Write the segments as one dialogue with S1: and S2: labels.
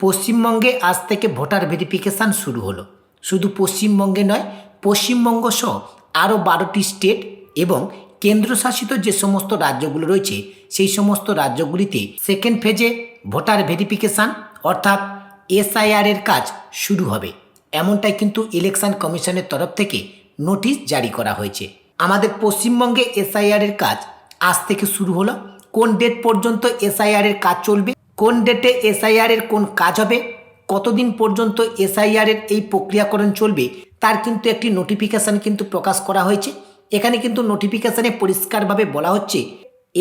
S1: পশ্চিমবঙ্গে আজ থেকে ভোটার ভেরিফিকেশান শুরু হলো। শুধু পশ্চিমবঙ্গে নয়, পশ্চিমবঙ্গ সহ আরও বারোটি স্টেট এবং কেন্দ্রশাসিত যে সমস্ত রাজ্যগুলো রয়েছে, সেই সমস্ত রাজ্যগুলিতে সেকেন্ড ফেজে ভোটার ভেরিফিকেশান অর্থাৎ এসআইআর এর কাজ শুরু হবে। এমনটাই কিন্তু ইলেকশন কমিশনের তরফ থেকে নোটিশ জারি করা হয়েছে। আমাদের পশ্চিমবঙ্গে এসআইআর এর কাজ আজ থেকে শুরু হলো। কোন ডেট পর্যন্ত এসআইআর এর কাজ চলবে? কোন ডেটে এসআইআর এর কোন কাজ হবে? কতদিন পর্যন্ত এসআইআর এর এই প্রক্রিয়াকরণ চলবে? তার কিন্তু একটি নোটিফিকেশান কিন্তু প্রকাশ করা হয়েছে। এখানে কিন্তু নোটিফিকেশানে পরিষ্কারভাবে বলা হচ্ছে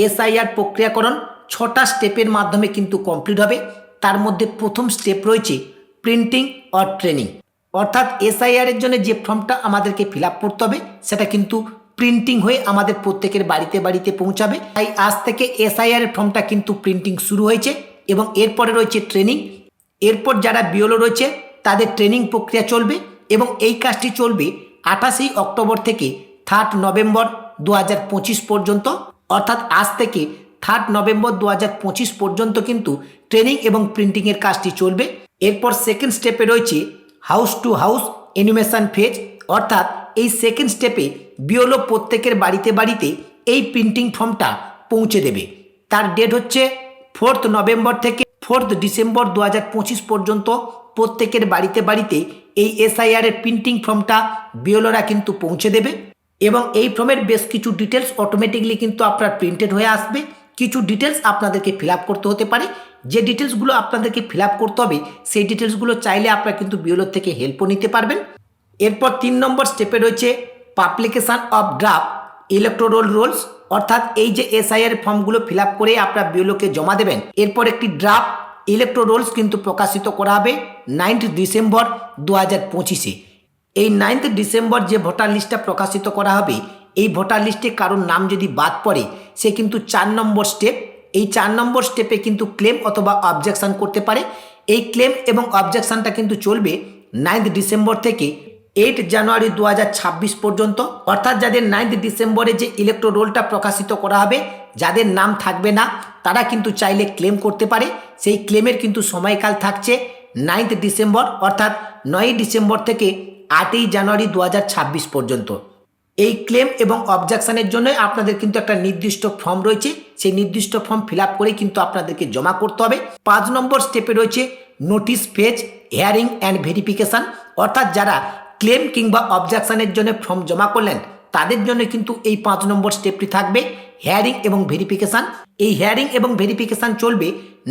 S1: এসআইআর প্রক্রিয়াকরণ ছটা স্টেপের মাধ্যমে কিন্তু কমপ্লিট হবে। তার মধ্যে প্রথম স্টেপ রয়েছে প্রিন্টিং অর ট্রেনিং অর্থাৎ এসআইআর এর জন্য যে ফর্মটা আমাদেরকে ফিল করতে হবে, সেটা কিন্তু প্রিন্টিং হয়ে আমাদের প্রত্যেকের বাড়িতে বাড়িতে পৌঁছাবে। তাই আজ থেকে এসআইআর ফর্মটা কিন্তু প্রিন্টিং শুরু হয়েছে। এবং এরপরে রয়েছে ট্রেনিং এরপর যারা বিওলো রয়েছে, তাদের ট্রেনিং প্রক্রিয়া চলবে এবং এই কাজটি চলবে আঠাশেই অক্টোবর থেকে থার্ড নভেম্বর দু হাজার পঁচিশ পর্যন্ত। অর্থাৎ আজ থেকে থার্ড নভেম্বর দু হাজার পঁচিশ পর্যন্ত কিন্তু ট্রেনিং এবং প্রিন্টিংয়ের কাজটি চলবে। এরপর সেকেন্ড স্টেপে রয়েছে house to house animation phase অর্থাৎ এই সেকেন্ড স্টেপে বিওলো প্রত্যেকের বাড়িতে বাড়িতে এই প্রিন্টিং ফর্মটা পৌঁছে দেবে। তার ডেট হচ্ছে ফোর্থ নভেম্বর থেকে ফোর্থ ডিসেম্বর দু হাজার পঁচিশ পর্যন্ত প্রত্যেকের বাড়িতে বাড়িতে এই এসআইআর এর প্রিন্টিং ফর্মটা বিওলোরা কিন্তু পৌঁছে দেবে এবং এই ফর্মের বেশ কিছু ডিটেলস অটোমেটিকলি কিন্তু আপনার প্রিন্টেড হয়ে আসবে। কিছু ডিটেলস আপনাদেরকে ফিল করতে হতে পারে। যে ডিটেলসগুলো আপনাদেরকে ফিল করতে হবে, সেই ডিটেলসগুলো চাইলে আপনারা কিন্তু বিওলোর থেকে হেল্পও নিতে পারবেন। এরপর তিন নম্বর স্টেপে রয়েছে publication of draft electoral rolls অর্থাৎ এই যে এসআইআর ফর্মগুলো ফিল করে আপনার বিওলোকে জমা দেবেন, এরপর একটি ড্রাফট ইলেকট্রোরোলস কিন্তু প্রকাশিত করা হবে নাইন্থ ডিসেম্বর দু হাজার পঁচিশে। এই নাইন্থ ডিসেম্বর যে ভোটার লিস্টটা প্রকাশিত করা হবে, এই ভোটার লিস্টে কারোর নাম যদি বাদ পড়ে, সে কিন্তু চার নম্বর স্টেপ এই চার নম্বর স্টেপে কিন্তু ক্লেম অথবা অবজেকশন করতে পারে। এই ক্লেম এবং অবজেকশনটা কিন্তু চলবে নাইন্থ ডিসেম্বর থেকে এইট জানুয়ারি দু হাজার ছাব্বিশ পর্যন্ত, অর্থাৎ যাদের নাইন্থ ডিসেম্বরে যে ইলেকট্রো রোলটা প্রকাশিত করা হবে, যাদের নাম থাকবে না, তারা কিন্তু চাইলে ক্লেম করতে পারে। সেই ক্লেমের কিন্তু সময়কাল থাকছে নাইন্থ ডিসেম্বর, অর্থাৎ নয়ই ডিসেম্বর থেকে আটই জানুয়ারি দু হাজার ছাব্বিশ পর্যন্ত। এই ক্লেম এবং অবজেকশানের জন্য আপনাদের কিন্তু একটা নির্দিষ্ট ফর্ম রয়েছে। সেই নির্দিষ্ট ফর্ম ফিল করে কিন্তু আপনাদেরকে জমা করতে হবে। পাঁচ নম্বর স্টেপে রয়েছে notice phase hearing and verification অর্থাৎ যারা ক্লেম কিংবা অবজেকশনের জন্য ফর্ম জমা করলেন, তাদের জন্য কিন্তু এই পাঁচ নম্বর স্টেপটি থাকবে। হেয়ারিং এবং ভেরিফিকেশান এই হেয়ারিং এবং ভেরিফিকেশান চলবে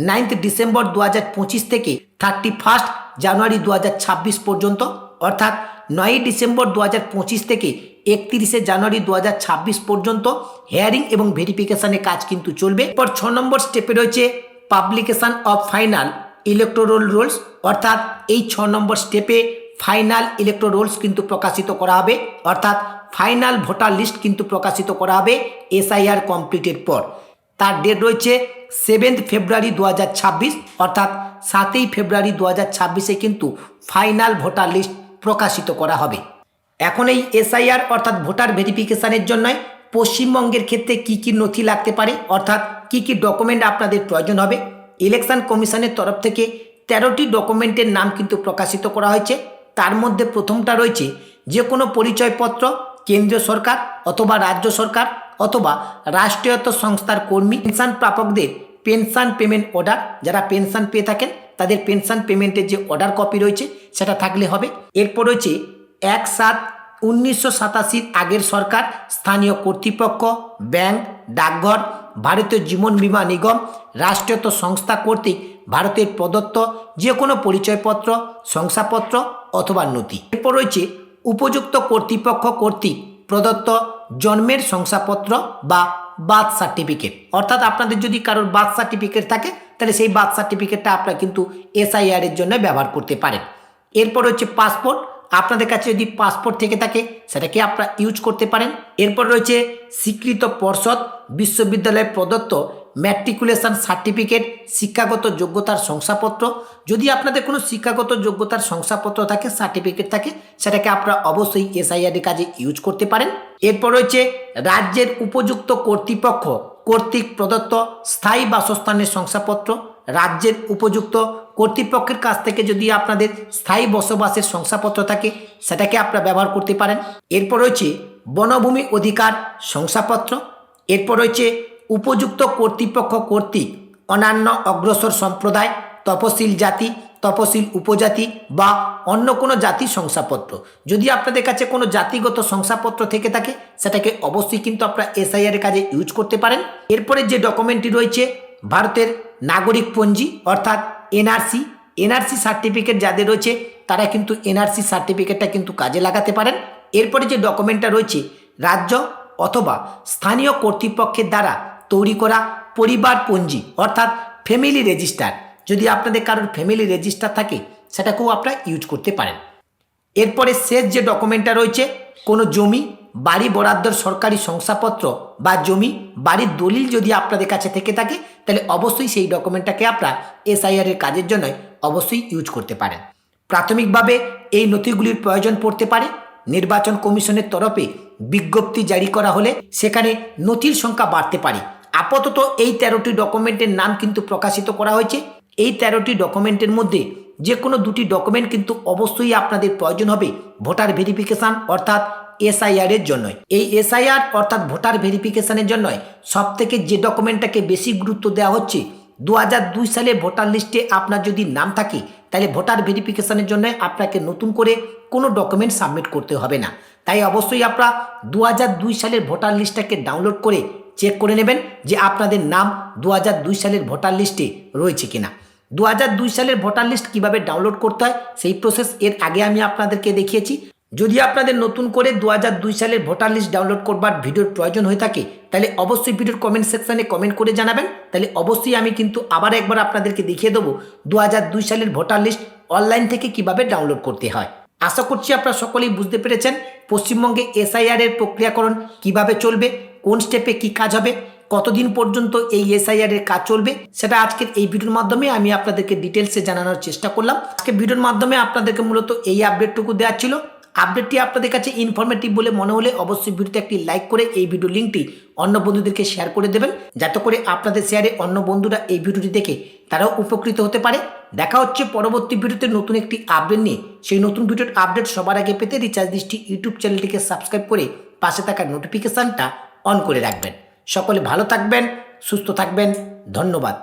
S1: নাইন্থ ডিসেম্বর দু হাজার পঁচিশ থেকে থার্টি ফার্স্ট জানুয়ারি দু হাজার ছাব্বিশ পর্যন্ত, অর্থাৎ নয়ই ডিসেম্বর দু হাজার পঁচিশ থেকে একত্রিশে জানুয়ারি দু হাজার ছাব্বিশ পর্যন্ত হেয়ারিং এবং ভেরিফিকেশানের কাজ কিন্তু চলবে। এরপর ছ নম্বর স্টেপে রয়েছে publication of final electoral rolls অর্থাৎ এই ছ নম্বর স্টেপে ফাইনাল ইলেকট্রো রোলস কিন্তু প্রকাশিত করা হবে, অর্থাৎ ফাইনাল ভোটার লিস্ট কিন্তু প্রকাশিত করা হবে এসআইআর কমপ্লিটের পর। তার ডেট রয়েছে সেভেন্থ ফেব্রুয়ারি দু হাজার ছাব্বিশ, অর্থাৎ সাতই ফেব্রুয়ারি দু ছাব্বিশে কিন্তু ফাইনাল ভোটার লিস্ট প্রকাশিত করা হবে। এখন এই এসআইআর, অর্থাৎ ভোটার ভেরিফিকেশানের জন্য পশ্চিমবঙ্গের ক্ষেত্রে কি কি নথি লাগতে পারে, অর্থাৎ কি কি ডকুমেন্ট আপনাদের প্রয়োজন হবে? ইলেকশন কমিশনের তরফ থেকে তেরোটি ডকুমেন্টের নাম কিন্তু প্রকাশিত করা হয়েছে। তার মধ্যে প্রথমটা রয়েছে যে কোনো পরিচয়পত্র কেন্দ্রীয় সরকার অথবা রাজ্য সরকার অথবা রাষ্ট্রায়ত্ত সংস্থার কর্মী, পেনশন প্রাপকদের পেনশন পেমেন্ট অর্ডার। যারা পেনশন পেয়ে থাকেন, তাদের পেনশন পেমেন্টের যে অর্ডার কপি রয়েছে, সেটা থাকলে হবে। এরপর রয়েছে এক সাত উনিশশো সাতাশির আগের সরকার, স্থানীয় কর্তৃপক্ষ, ব্যাংক, ডাকঘর, ভারতীয় জীবন বিমা নিগম রাষ্ট্রায়ত্ত সংস্থা কর্তৃক ভারতের প্রদত্ত যে কোনো পরিচয়পত্র, শংসাপত্র অথবা নথি। এরপর রয়েছে উপযুক্ত কর্তৃপক্ষ কর্তৃক প্রদত্ত জন্মের শংসাপত্র বা বার্থ সার্টিফিকেট। অর্থাৎ আপনাদের যদি কারোর বার্থ সার্টিফিকেট থাকে, তাহলে সেই বার্থ সার্টিফিকেটটা আপনারা কিন্তু এসআইআর এর জন্য ব্যবহার করতে পারেন। এরপর হচ্ছে পাসপোর্ট। আপনাদের কাছে যদি পাসপোর্ট থেকে থাকে, সেটাকে আপনারা ইউজ করতে পারেন। এরপর রয়েছে স্বীকৃত পর্ষদ বিশ্ববিদ্যালয়ে প্রদত্ত ম্যাট্রিকুলেশন সার্টিফিকেট শিক্ষাগত যোগ্যতার শংসাপত্র। যদি আপনাদের কোনো শিক্ষাগত যোগ্যতার শংসাপত্র থাকে সার্টিফিকেট থাকে, সেটাকে আপনারা অবশ্যই এসআইআর কাজে ইউজ করতে পারেন। এরপর রয়েছে রাজ্যের উপযুক্ত কর্তৃপক্ষ, কর্তৃক প্রদত্ত স্থায়ী বাসস্থানের শংসাপত্র। রাজ্যের উপযুক্ত কর্তৃপক্ষের কাছ থেকে যদি আপনাদের স্থায়ী বসবাসের শংসাপত্র থাকে, সেটাকে আপনারা ব্যবহার করতে পারেন। এরপর রয়েছে বনভূমি অধিকার শংসাপত্র। এরপর রয়েছে উপযুক্ত কর্তৃপক্ষ কর্তৃক অন্যান্য অগ্রসর সম্প্রদায়, তপশিল জাতি, তপশিল উপজাতি বা অন্য কোনো জাতির শংসাপত্র। যদি আপনাদের কাছে কোনো জাতিগত শংসাপত্র থেকে থাকে, সেটাকে অবশ্যই কিন্তু আপনারা এসআইআর কাজে ইউজ করতে পারেন। এরপরে যে ডকুমেন্টটি রয়েছে, ভারতের নাগরিক পঞ্জি, অর্থাৎ এনআরসি এনআরসি সার্টিফিকেট যাদের রয়েছে, তারা কিন্তু এনআরসি সার্টিফিকেটটা কিন্তু কাজে লাগাতে পারেন। এরপরে যে ডকুমেন্টটা রয়েছে, রাজ্য অথবা স্থানীয় কর্তৃপক্ষের দ্বারা তৈরি করা পরিবার পঞ্জি অর্থাৎ ফ্যামিলি রেজিস্টার যদি আপনাদের কারোর ফ্যামিলি রেজিস্টার থাকে, সেটাকেও আপনারা ইউজ করতে পারেন। এরপরে শেষ যে ডকুমেন্টটা রয়েছে, কোনো জমি, বাড়ি বরাদ্দর সরকারি শংসাপত্র বা জমি, বাড়ির দলিল যদি আপনাদের কাছে থেকে থাকে, তাহলে অবশ্যই সেই ডকুমেন্টটাকে আপনারা এসআইআর এর কাজের জন্য অবশ্যই ইউজ করতে পারেন। প্রাথমিকভাবে এই নথিগুলির প্রয়োজন পড়তে পারে। নির্বাচন কমিশনের তরফে বিজ্ঞপ্তি জারি করা হলে সেখানে নথির সংখ্যা বাড়তে পারে। আপাতত এই তেরোটি ডকুমেন্টের নাম কিন্তু প্রকাশিত করা হয়েছে। এই তেরোটি ডকুমেন্টের মধ্যে যে কোনো দুটি ডকুমেন্ট কিন্তু অবশ্যই আপনাদের প্রয়োজন হবে ভোটার ভেরিফিকেশান অর্থাৎ এসআইআর এর জন্য এই এসআইআর অর্থাৎ ভোটার ভেরিফিকেশনের জন্য সব থেকে যে ডকুমেন্টটাকে বেশি গুরুত্ব দেওয়া হচ্ছে দু দুই সালে ভোটার লিস্টে আপনার যদি নাম থাকে, তাহলে ভোটার ভেরিফিকেশনের জন্য আপনাকে নতুন করে কোনো ডকুমেন্ট সাবমিট করতে হবে না। তাই অবশ্যই আপনারা দু দুই সালের ভোটার লিস্টটাকে ডাউনলোড করে চেক করে নেবেন যে আপনাদের নাম দু সালের ভোটার লিস্টে রয়েছে কিনা। দু দুই সালের ভোটার লিস্ট কীভাবে ডাউনলোড করতে হয় সেই প্রসেস এর আগে আমি আপনাদেরকে দেখিয়েছি। যদি আপনাদের নতুন করে দু দুই সালের ভোটার লিস্ট ডাউনলোড করবার ভিডিওর প্রয়োজন হয়ে থাকে, তাহলে অবশ্যই ভিডিওর কমেন্ট সেকশানে কমেন্ট করে জানাবেন। তাহলে অবশ্যই আমি কিন্তু আবার একবার আপনাদেরকে দেখিয়ে দেবো দু দুই সালের ভোটার লিস্ট অনলাইন থেকে কীভাবে ডাউনলোড করতে হয়। আশা করছি আপনারা সকলেই বুঝতে পেরেছেন। পশ্চিমবঙ্গে এসআইআর এর প্রক্রিয়াকরণ কীভাবে চলবে কোন স্টেপে কি কাজ হবে, কতদিন পর্যন্ত এই এসআইআর এর কাজ চলবে, সেটা আজকের এই ভিডিওর মাধ্যমে আমি আপনাদেরকে ডিটেলসে জানানোর চেষ্টা করলাম। আজকে ভিডিওর মাধ্যমে আপনাদেরকে মূলত এই আপডেটটুকু দেওয়া ছিল। আপডেটটি আপনাদের কাছে ইনফরমেটিভ বলে মনে হলে অবশ্যই ভিডিওতে একটি লাইক করে এই ভিডিও লিঙ্কটি অন্য বন্ধুদেরকে শেয়ার করে দেবেন। যাতে করে আপনাদের শেয়ারে অন্য বন্ধুরা এই ভিডিওটি দেখে তারাও উপকৃত হতে পারে। দেখা হচ্ছে পরবর্তী ভিডিওতে নতুন একটি আপডেট নিয়ে। সেই নতুন ভিডিওর আপডেট সবার আগে পেতে রিচার্জ দৃষ্টি ইউটিউব চ্যানেলটিকে সাবস্ক্রাইব করে পাশে থাকা নোটিফিকেশানটা অন করে রাখবেন। সকলে ভালো থাকবেন সুস্থ থাকবেন। ধন্যবাদ।